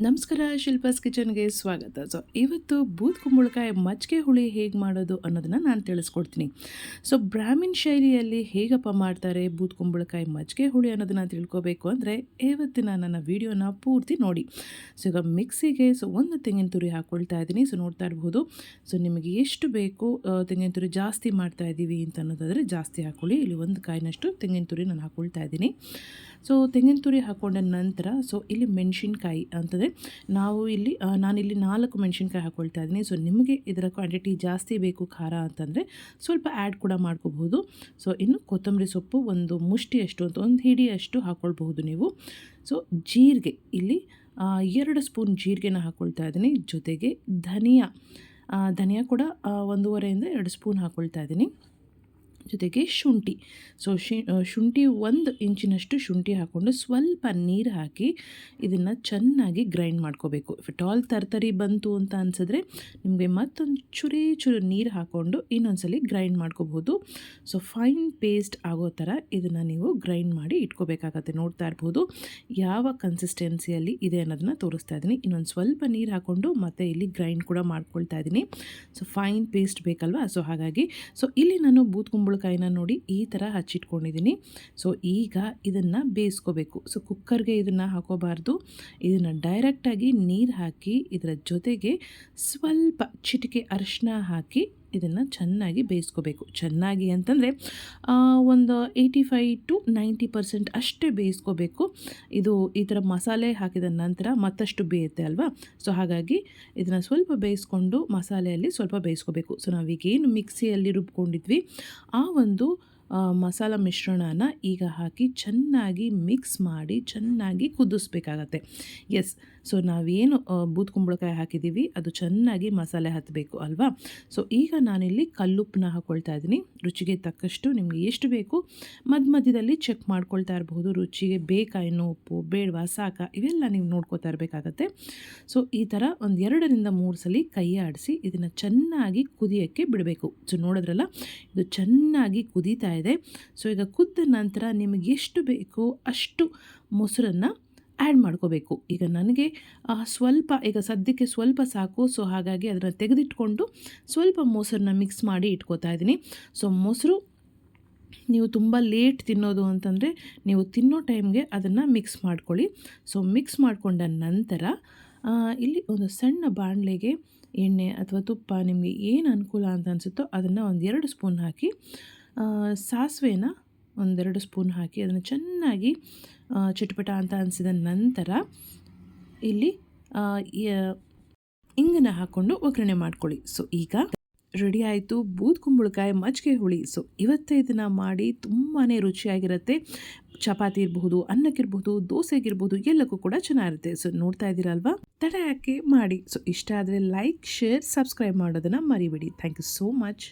ನಮಸ್ಕಾರ ಶಿಲ್ಪಾಸ್ ಕಿಚನ್ಗೆ ಸ್ವಾಗತ. ಸೊ, ಇವತ್ತು ಬೂತ್ ಕುಂಬಳಕಾಯಿ ಮಜ್ಜಿಗೆ ಹುಳಿ ಹೇಗೆ ಮಾಡೋದು ಅನ್ನೋದನ್ನು ನಾನು ತಿಳಿಸ್ಕೊಡ್ತೀನಿ. ಸೊ ಬ್ರಾಹ್ಮಿನ್ ಶೈಲಿಯಲ್ಲಿ ಹೇಗಪ್ಪ ಮಾಡ್ತಾರೆ ಬೂತ್ ಕುಂಬಳಕಾಯಿ ಮಜ್ಜಿಗೆ ಹುಳಿ ಅನ್ನೋದನ್ನು ತಿಳ್ಕೊಬೇಕು ಅಂದರೆ ಇವತ್ತಿನ ನನ್ನ ವೀಡಿಯೋನ ಪೂರ್ತಿ ನೋಡಿ. ಸೊ, ಈಗ ಮಿಕ್ಸಿಗೆ ಸೊ, ಒಂದು ತೆಂಗಿನ ತುರಿ ಹಾಕ್ಕೊಳ್ತಾ ಇದ್ದೀನಿ. ಸೊ, ನೋಡ್ತಾ ಇರ್ಬೋದು. ಸೊ, ನಿಮಗೆ ಎಷ್ಟು ಬೇಕು ತೆಂಗಿನ ತುರಿ ಜಾಸ್ತಿ ಮಾಡ್ತಾ ಇದ್ದೀವಿ ಅಂತ ಅನ್ನೋದಾದರೆ ಜಾಸ್ತಿ ಹಾಕ್ಕೊಳ್ಳಿ ಇಲ್ಲಿ ಒಂದು ಕಾಯಿನಷ್ಟು ತೆಂಗಿನ ತುರಿ ನಾನು ಹಾಕ್ಕೊಳ್ತಾ ಇದ್ದೀನಿ. ಸೊ, ತೆಂಗಿನ ತುರಿ ಹಾಕ್ಕೊಂಡ ನಂತರ, ಸೊ, ಇಲ್ಲಿ ಮೆಣಸಿನ್ಕಾಯಿ ಅಂತಂದರೆ ನಾವು ಇಲ್ಲಿ ನಾನಿಲ್ಲಿ ನಾಲ್ಕು ಮೆಣಸಿನ್ಕಾಯಿ ಹಾಕ್ಕೊಳ್ತಾ ಇದ್ದೀನಿ. ಸೊ ನಿಮಗೆ ಇದರ ಕ್ವಾಂಟಿಟಿ ಜಾಸ್ತಿ ಬೇಕು ಖಾರ ಅಂತಂದರೆ ಸ್ವಲ್ಪ ಆ್ಯಡ್ ಕೂಡ ಮಾಡ್ಕೋಬಹುದು. ಸೊ ಇನ್ನು ಕೊತ್ತಂಬರಿ ಸೊಪ್ಪು ಒಂದು ಮುಷ್ಟಿಯಷ್ಟು ಅಂತ ಒಂದು ಹಿಡಿಯಷ್ಟು ಹಾಕ್ಕೊಳ್ಬಹುದು ನೀವು. ಸೊ ಜೀರಿಗೆ ಇಲ್ಲಿ ಎರಡು ಸ್ಪೂನ್ ಜೀರಿಗೆನ ಹಾಕ್ಕೊಳ್ತಾ ಇದ್ದೀನಿ. ಜೊತೆಗೆ ಧನಿಯಾ ಧನಿಯಾ ಕೂಡ ಒಂದೂವರೆಯಿಂದ ಎರಡು ಸ್ಪೂನ್ ಹಾಕ್ಕೊಳ್ತಾ ಇದ್ದೀನಿ. ಜೊತೆಗೆ ಶುಂಠಿ. ಸೊ ಶುಂಠಿ ಒಂದು ಇಂಚಿನಷ್ಟು ಶುಂಠಿ ಹಾಕ್ಕೊಂಡು ಸ್ವಲ್ಪ ನೀರು ಹಾಕಿ ಇದನ್ನು ಚೆನ್ನಾಗಿ ಗ್ರೈಂಡ್ ಮಾಡ್ಕೋಬೇಕು. ಇಫ್ ಆಲ್ ತರ್ತರಿ ಬಂತು ಅಂತ ಅನಿಸಿದ್ರೆ ನಿಮಗೆ ಮತ್ತೊಂದು ಚುರಿ ಚೂರು ನೀರು ಹಾಕ್ಕೊಂಡು ಇನ್ನೊಂದ್ಸಲಿ ಗ್ರೈಂಡ್ ಮಾಡ್ಕೋಬಹುದು. ಸೊ ಫೈನ್ ಪೇಸ್ಟ್ ಆಗೋ ಥರ ಇದನ್ನು ನೀವು ಗ್ರೈಂಡ್ ಮಾಡಿ ಇಟ್ಕೋಬೇಕಾಗತ್ತೆ, ನೋಡ್ತಾ ಇರ್ಬೋದು. ಯಾವ ಕನ್ಸಿಸ್ಟೆನ್ಸಿಯಲ್ಲಿ ಇದೆ ಅನ್ನೋದನ್ನ ತೋರಿಸ್ತಾ ಇದ್ದೀನಿ. ಇನ್ನೊಂದು ಸ್ವಲ್ಪ ನೀರು ಹಾಕ್ಕೊಂಡು ಮತ್ತೆ ಇಲ್ಲಿ ಗ್ರೈಂಡ್ ಕೂಡ ಮಾಡ್ಕೊಳ್ತಾ ಇದ್ದೀನಿ. ಸೊ ಫೈನ್ ಪೇಸ್ಟ್ ಬೇಕಲ್ವಾ? ಸೊ ಹಾಗಾಗಿ ಸೊ ಇಲ್ಲಿ ನಾನು ಬೂತ್ ಕುಂಬಳಕಾಯಿನ ನೋಡಿ ಈ ಥರ ಹಚ್ಚಿಟ್ಕೊಂಡಿದ್ದೀನಿ. ಸೊ ಈಗ ಇದನ್ನು ಬೇಯಿಸ್ಕೋಬೇಕು. ಸೊ ಕುಕ್ಕರ್ಗೆ ಇದನ್ನು ಹಾಕೋಬಾರ್ದು. ಇದನ್ನು ಡೈರೆಕ್ಟಾಗಿ ನೀರು ಹಾಕಿ ಇದರ ಜೊತೆಗೆ ಸ್ವಲ್ಪ ಚಿಟಿಕೆ ಅರಿಶಿನ ಹಾಕಿ ಇದನ್ನು ಚೆನ್ನಾಗಿ ಬೇಯಿಸ್ಕೋಬೇಕು. ಚೆನ್ನಾಗಿ ಅಂತಂದರೆ ಒಂದು eighty five to ninety percent ಅಷ್ಟೇ ಬೇಯಿಸ್ಕೋಬೇಕು. ಇದು ಈ ಥರ ಮಸಾಲೆ ಹಾಕಿದ ನಂತರ ಮತ್ತಷ್ಟು ಬೇಯುತ್ತೆ ಅಲ್ವಾ? ಸೊ ಹಾಗಾಗಿ ಇದನ್ನು ಸ್ವಲ್ಪ ಬೇಯಿಸ್ಕೊಂಡು ಮಸಾಲೆಯಲ್ಲಿ ಸ್ವಲ್ಪ ಬೇಯಿಸ್ಕೋಬೇಕು. ಸೊ ನಾವೀಗೇನು ಮಿಕ್ಸಿಯಲ್ಲಿ ರುಬ್ಕೊಂಡಿದ್ವಿ, ಆ ಒಂದು ಮಸಾಲ ಮಿಶ್ರಣನ ಈಗ ಹಾಕಿ ಚೆನ್ನಾಗಿ ಮಿಕ್ಸ್ ಮಾಡಿ ಚೆನ್ನಾಗಿ ಕುದಿಸ್ಬೇಕಾಗತ್ತೆ. ಎಸ್ ಸೊ ನಾವೇನು ಬೂತ್ ಕುಂಬಳಕಾಯಿ ಹಾಕಿದ್ದೀವಿ, ಅದು ಚೆನ್ನಾಗಿ ಮಸಾಲೆ ಹತ್ತಬೇಕು ಅಲ್ವಾ? ಸೊ ಈಗ ನಾನಿಲ್ಲಿ ಕಲ್ಲುಪ್ಪನ್ನ ಹಾಕ್ಕೊಳ್ತಾ ಇದ್ದೀನಿ. ರುಚಿಗೆ ತಕ್ಕಷ್ಟು ನಿಮಗೆ ಎಷ್ಟು ಬೇಕು, ಮಧ್ಯ ಮಧ್ಯದಲ್ಲಿ ಚೆಕ್ ಮಾಡ್ಕೊಳ್ತಾ ಇರಬಹುದು. ರುಚಿಗೆ ಬೇಕಾ ಉಪ್ಪು, ಬೇಡವಾ, ಸಾಕಾ? ಇವೆಲ್ಲ ನೀವು ನೋಡ್ಕೋತಾ ಇರಬೇಕಾಗತ್ತೆ. ಸೊ ಈ ಥರ ಒಂದು ಎರಡರಿಂದ ಮೂರು ಸಲ ಕೈ ಆಡಿಸಿ ಇದನ್ನು ಚೆನ್ನಾಗಿ ಕುದಿಯೋಕ್ಕೆ ಬಿಡಬೇಕು. ಸೊ ನೋಡಿದ್ರಲ್ಲ, ಇದು ಚೆನ್ನಾಗಿ ಕುದೀತಾ ಇದೆ. ಸೊ ಈಗ ಕುದ್ದ ನಂತರ ನಿಮಗೆ ಎಷ್ಟು ಬೇಕೋ ಅಷ್ಟು ಮೊಸರನ್ನು ಆ್ಯಡ್ ಮಾಡ್ಕೋಬೇಕು. ಈಗ ನನಗೆ ಸ್ವಲ್ಪ, ಈಗ ಸದ್ಯಕ್ಕೆ ಸ್ವಲ್ಪ ಸಾಕು. ಸೊ ಹಾಗಾಗಿ ಅದನ್ನು ತೆಗೆದಿಟ್ಕೊಂಡು ಸ್ವಲ್ಪ ಮೊಸರನ್ನ ಮಿಕ್ಸ್ ಮಾಡಿ ಇಟ್ಕೋತಾ ಇದ್ದೀನಿ. ಸೊ ಮೊಸರು ನೀವು ತುಂಬ ಲೇಟ್ ತಿನ್ನೋದು ಅಂತಂದರೆ ನೀವು ತಿನ್ನೋ ಟೈಮ್ಗೆ ಅದನ್ನು ಮಿಕ್ಸ್ ಮಾಡ್ಕೊಳ್ಳಿ. ಸೊ ಮಿಕ್ಸ್ ಮಾಡಿಕೊಂಡ ನಂತರ ಇಲ್ಲಿ ಒಂದು ಸಣ್ಣ ಬಾಣಲೆಗೆ ಎಣ್ಣೆ ಅಥವಾ ತುಪ್ಪ ನಿಮಗೆ ಏನು ಅನುಕೂಲ ಅಂತ ಅನಿಸುತ್ತೋ ಅದನ್ನು ಒಂದು ಎರಡು ಸ್ಪೂನ್ ಹಾಕಿ ಸಾಸಿವೆನ ಒಂದೆರಡು ಸ್ಪೂನ್ ಹಾಕಿ ಅದನ್ನು ಚೆನ್ನಾಗಿ ಚಿಟಪಟ ಅಂತ ಅನಿಸಿದ ನಂತರ ಇಲ್ಲಿ ಇಂಗನ್ನ ಹಾಕ್ಕೊಂಡು ಒಗ್ಗರಣೆ ಮಾಡ್ಕೊಳ್ಳಿ. ಸೊ ಈಗ ರೆಡಿ ಆಯಿತು. ಬೂದ್ ಕುಂಬಳಕಾಯಿ, ಮಜ್ಜಿಗೆ ಹುಳಿ. ಸೊ ಇವತ್ತೇ ಇದನ್ನು ಮಾಡಿ ತುಂಬಾ ರುಚಿಯಾಗಿರುತ್ತೆ. ಚಪಾತಿ ಇರಬಹುದು ಅನ್ನಕ್ಕಿರ್ಬೋದು ದೋಸೆಗಿರ್ಬೋದು ಎಲ್ಲಕ್ಕೂ ಕೂಡ ಚೆನ್ನಾಗಿರುತ್ತೆ. ಸೊ ನೋಡ್ತಾ ಇದ್ದೀರಲ್ವಾ? ತಡ ಯಾಕೆ ಮಾಡಿ. ಸೊ ಇಷ್ಟ ಆದರೆ ಲೈಕ್ ಶೇರ್ ಸಬ್ಸ್ಕ್ರೈಬ್ ಮಾಡೋದನ್ನು ಮರಿಬೇಡಿ. Thank you so much